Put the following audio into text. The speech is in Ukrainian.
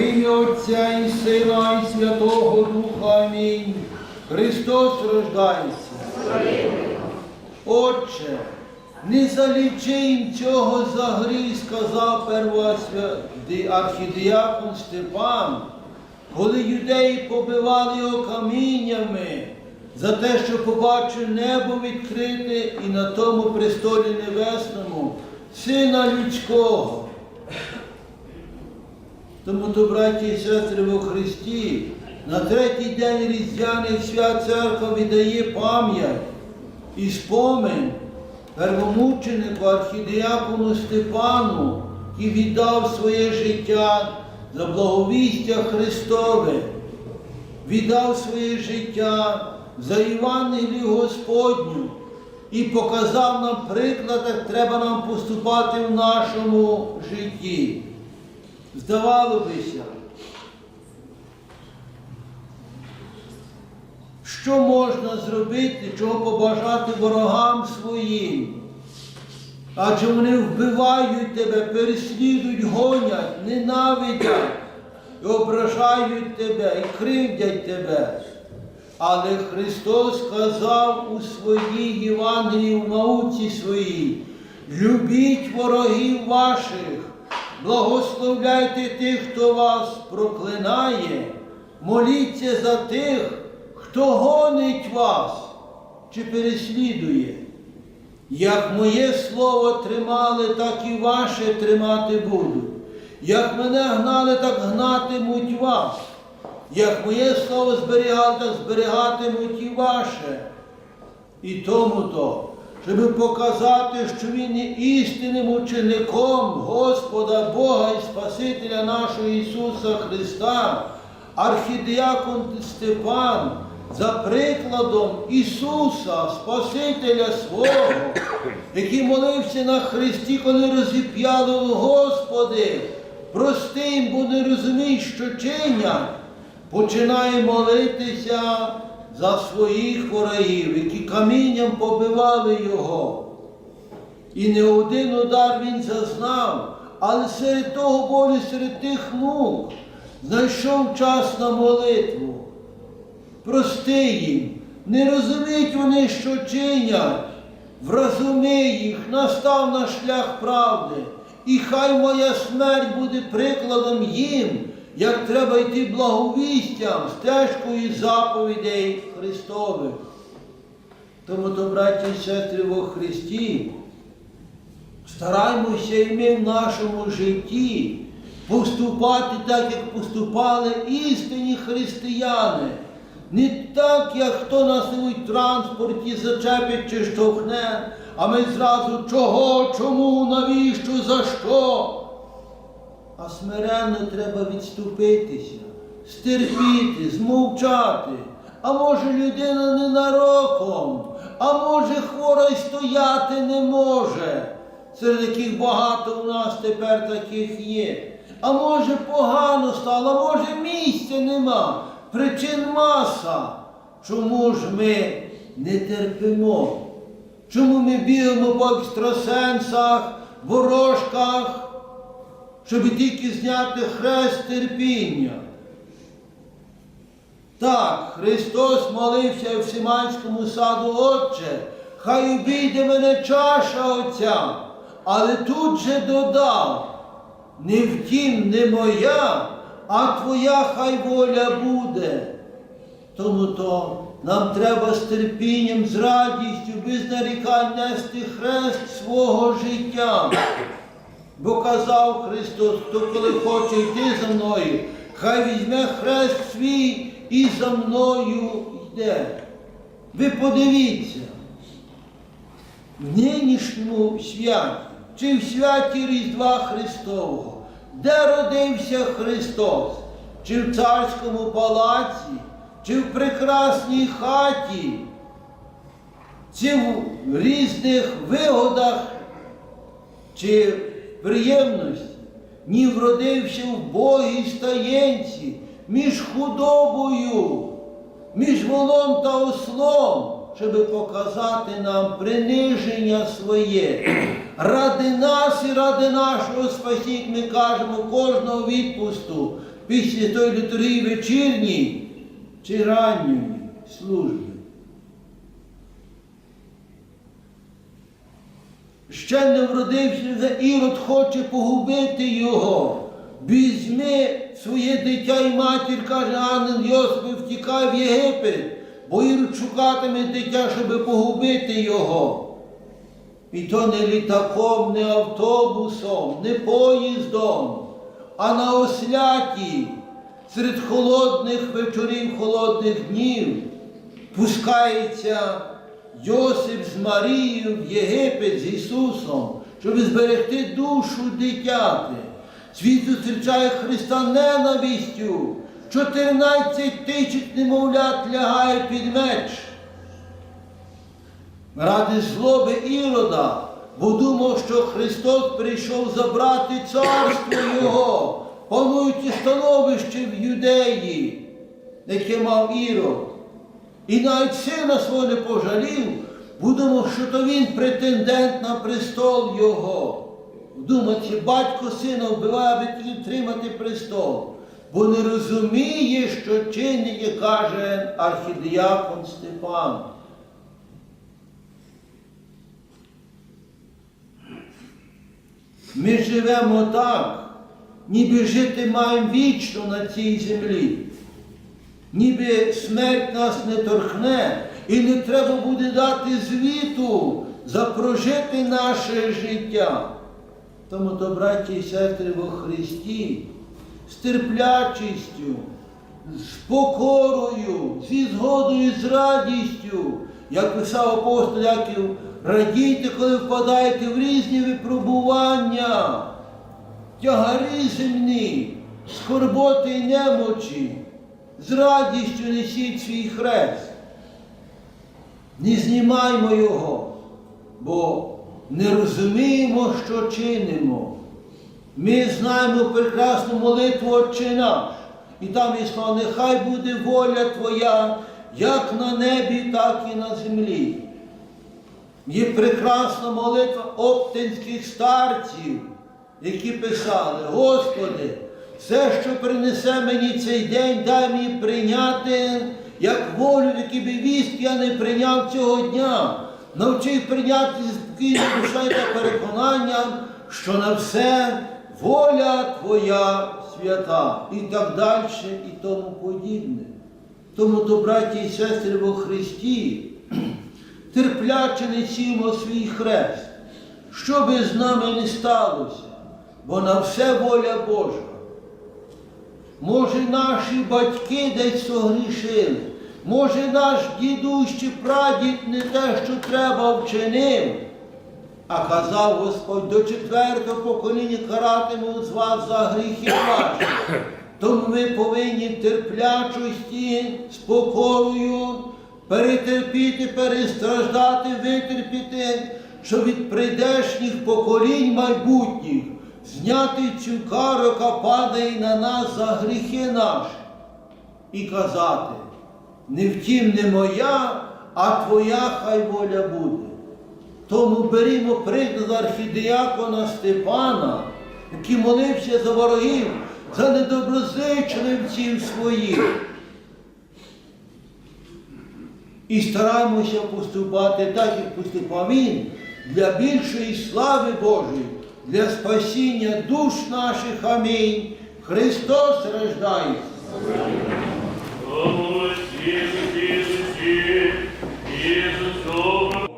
ім'я Отця і Сина, і Святого Духа. Амінь. Христос рождається. Отче, не залічи їм цього за гріх, сказав первосвятий архідіакон Степан, коли юдеї побивали його каміннями за те, що побачив небо відкрите і на тому престолі небесному Сина людського. Тому то, браті і сестри во Христі, на третій день різдвяних свят церква віддає пам'ять і спомин первомученику архідіакону Степану, який віддав своє життя за благовістя Христове, віддав своє життя за Євангелію Господню і показав нам приклад, як треба нам поступати в нашому житті. Здавало бися, що можна зробити, чого побажати ворогам своїм? Адже вони вбивають тебе, переслідують, гонять, ненавидять, і ображають тебе, і кривдять тебе. Але Христос сказав у своїй Євангелії, в науці своїй, любіть ворогів ваших, благословляйте тих, хто вас проклинає, моліться за тих, хто гонить вас чи переслідує. Як моє слово тримали, так і ваше тримати будуть. Як мене гнали, так гнатимуть вас. Як моє слово зберігали, так зберігатимуть і ваше. І тому то, щоб показати, що Він є істинним учеником Господа Бога і Спасителя нашого Ісуса Христа, архідіакон Степан, за прикладом Ісуса, Спасителя свого, який молився на Христі, коли розіп'яли Господи, прости бо не розуміють, що чинять. Починає молитися за своїх ворогів, які камінням побивали його. І не один удар він зазнав, але серед того болю, серед тих мук, знайшов час на молитву. Прости їм, не розуміють вони, що чинять, вразуми їх, настав на шлях правди, і хай моя смерть буде прикладом їм, як треба йти благовістям, стежкою заповідей Христових. Тому, то, браті і сестри во Христі, стараймося і ми в нашому житті поступати так, як поступали істинні християни. Не так, як хто нас в транспорті зачепить чи штовхне, а ми зразу чого, чому, навіщо, за що. А смиренно треба відступитися, стерпіти, змовчати. А може людина ненароком, а може хвора й стояти не може. Серед яких багато у нас тепер таких є. А може погано стало, а може місця нема. Причин маса. Чому ж ми не терпимо? Чому ми бігаємо по екстрасенсах, ворожках? Щоб тільки зняти хрест терпіння. Так, Христос молився в Симанському саду, Отче, хай обійде мене чаша Отця, але тут же додав, не втім, не моя, а твоя хай воля буде. Тому то нам треба з терпінням, з радістю, без нарікань нести хрест свого життя. Бо казав Христос, хто коли хоче йти за мною, хай візьме хрест свій і за мною йде. Ви подивіться, в нинішньому святі, чи в святі Різдва Христового, де родився Христос, чи в царському палаці, чи в прекрасній хаті, чи в різних вигодах, чи приємності, ні вродився в Богій стаєнці між худобою, між волом та ослом, щоб показати нам приниження своє. Ради нас і ради нашого спасіння ми кажемо кожного відпусту. після тої літургії вечірньої чи ранньої служби. Ще не вродився, Ірод хоче погубити його. Візьми своє дитя і матір, каже ангел Йосипи, втікай в Єгипет, бо Ірод шукатиме дитя, щоб погубити його. І то не літаком, не автобусом, не поїздом, а на осляті серед холодних вечорів, холодних днів пускається Йосип з Марією в Єгипет з Ісусом, щоб зберегти душу дитяти. Світ зустрічає Христа ненавистю. 14 тисяч немовлят лягає під меч. Ради злоби Ірода, бо думав, що Христос прийшов забрати царство Його, пануючи становище в юдеї, яке мав Ірод. І навіть сина свого не пожалів, думав, що то він претендент на престол його. Думаючи, батько сина вбиває, аби тримати престол, бо не розуміє, що чинить, каже архідіакон Степан. Ми живемо так, ніби жити маємо вічно на цій землі. Ніби смерть нас не торкне, і не треба буде дати звіту за прожити наше життя. Тому, то, браті і сестри во Христі, з терплячістю, з покорою, зі згодою, з радістю, як писав апостол Яків, радійте, коли впадаєте в різні випробування, тягарі земні, скорботи й немочі, з радістю несіть свій хрест. Не знімаймо його, бо не розуміємо, що чинимо. Ми знаємо прекрасну молитву Отче наш, і там є слова, нехай буде воля Твоя, як на небі, так і на землі. Є прекрасна молитва оптинських старців, які писали, Господи, все, що принесе мені цей день, дай мені прийняти, як волю, які би вістки я не прийняв цього дня. Навчив прийняти спокійно душею та переконанням, що на все воля Твоя свята і так далі, і тому подібне. Тому, то, браті і сестри во Христі, терпляче несімо свій хрест, що би з нами не сталося, бо на все воля Божа. Може, наші батьки десь согрішили, може, наш дідусь чи прадід не те, що треба вчинив. А казав Господь, до четвертого покоління каратиму з вас за гріхи ваші. Тому ми повинні терплячості, з покорою перетерпіти, перестраждати, витерпіти, що від прийдешніх поколінь майбутніх зняти цю кару, яка падає на нас за гріхи наші, і казати, не втім не моя, а твоя хай воля буде. Тому берімо приклад архідіакона Степана, який молився за ворогів, за недоброзичливців своїх. І стараємося поступати так, як поступав він, для більшої слави Божої, для спасіння душ наших. Амінь. Христос рождає. Ісус, Ісус, Ісус,